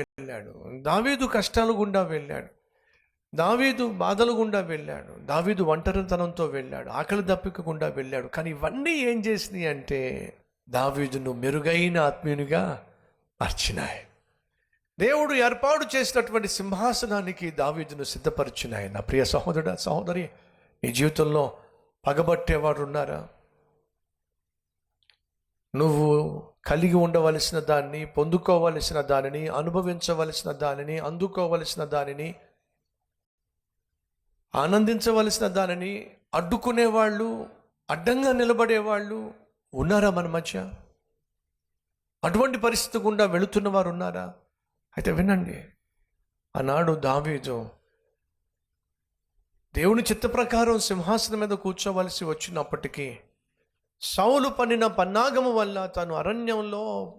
వెళ్ళాడు. దావీదు కష్టాలు గుండా వెళ్ళాడు. దావీదు బాధలు గుండా వెళ్ళాడు. దావీదు ఒంటరితనంతో వెళ్ళాడు. ఆకలి దప్పికకుండా వెళ్ళాడు. కానీ ఇవన్నీ ఏం చేసినాయి అంటే దావీదును మెరుగైన ఆత్మీయునిగా మార్చినాయి. దేవుడు ఏర్పాటు చేసినటువంటి సింహాసనానికి దావీదును సిద్ధపరిచినాయి. నా ప్రియ సహోదరుడ సహోదరి నీ జీవితంలో పగబట్టేవాడు ఉన్నారా నువ్వు కలిగి ఉండవలసిన దాన్ని పొందుకోవలసిన దానిని అనుభవించవలసిన దానిని అందుకోవలసిన దానిని ఆనందించవలసిన దానిని అడ్డుకునేవాళ్ళు అడ్డంగా నిలబడేవాళ్ళు ఉన్నారా మన మధ్య? అటువంటి పరిస్థితి గుండా వెళుతున్న వారు ఉన్నారా? అయితే వినండి. ఆనాడు దావీదు దేవుని చిత్త ప్రకారం సింహాసనం మీద కూర్చోవలసి వచ్చినప్పటికీ సౌలు పన్నిన పన్నాగము వల్ల తను అరణ్యంలో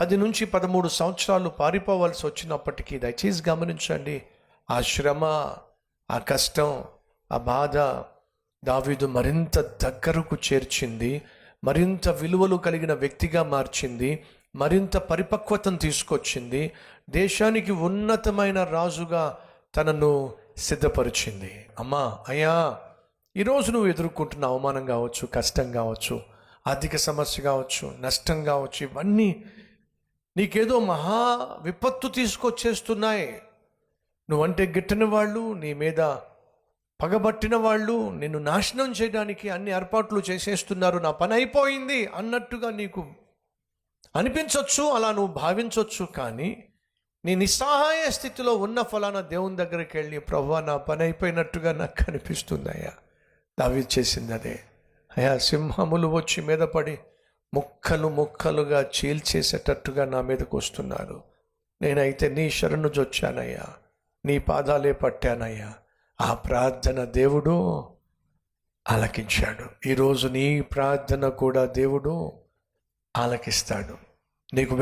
పది నుంచి పదమూడు సంవత్సరాలు పారిపోవాల్సి వచ్చినప్పటికీ దయచేసి గమనించండి ఆ శ్రమ ఆ కష్టం ఆ బాధ దావీదు మరింత దగ్గరకు చేర్చింది మరింత విలువలు కలిగిన వ్యక్తిగా మార్చింది మరింత పరిపక్వతను తీసుకొచ్చింది దేశానికి ఉన్నతమైన రాజుగా తనను సిద్ధపరిచింది. అమ్మా అయ్యా ఈరోజు నువ్వు ఎదుర్కొంటున్న అవమానం కావచ్చు కష్టం కావచ్చు ఆర్థిక సమస్య కావచ్చు నష్టం కావచ్చు ఇవన్నీ నీకేదో మహా విపత్తు తీసుకొచ్చేస్తున్నాయి. నువ్వంటే గిట్టిన వాళ్ళు నీ మీద పగబట్టిన వాళ్ళు నిన్ను నాశనం చేయడానికి అన్ని ఏర్పాట్లు చేసేస్తున్నారు నా పని అయిపోయింది అన్నట్టుగా నీకు అనిపించవచ్చు అలా నువ్వు భావించవచ్చు కానీ నీ నిస్సహాయ స్థితిలో ఉన్న ఫలానా దేవుని దగ్గరికి వెళ్ళి ప్రభు నా పని అయిపోయినట్టుగా నాకు కనిపిస్తుందయ్యా దావి చేసింది అదే. అయా సింహములు వచ్చి మీద పడి ముక్కలు ముక్కలుగా చీల్చేసేటట్టుగా నా మీదకు వస్తున్నారు. నేనైతే నీ శరణు జొచ్చానయ్యా. నీ పాదాలే పట్టానయ్యా. ఆ ప్రార్థన దేవుడు ఆలకించాడు. ఈరోజు నీ ప్రార్థన కూడా దేవుడు ఆలకిస్తాడు. నీకు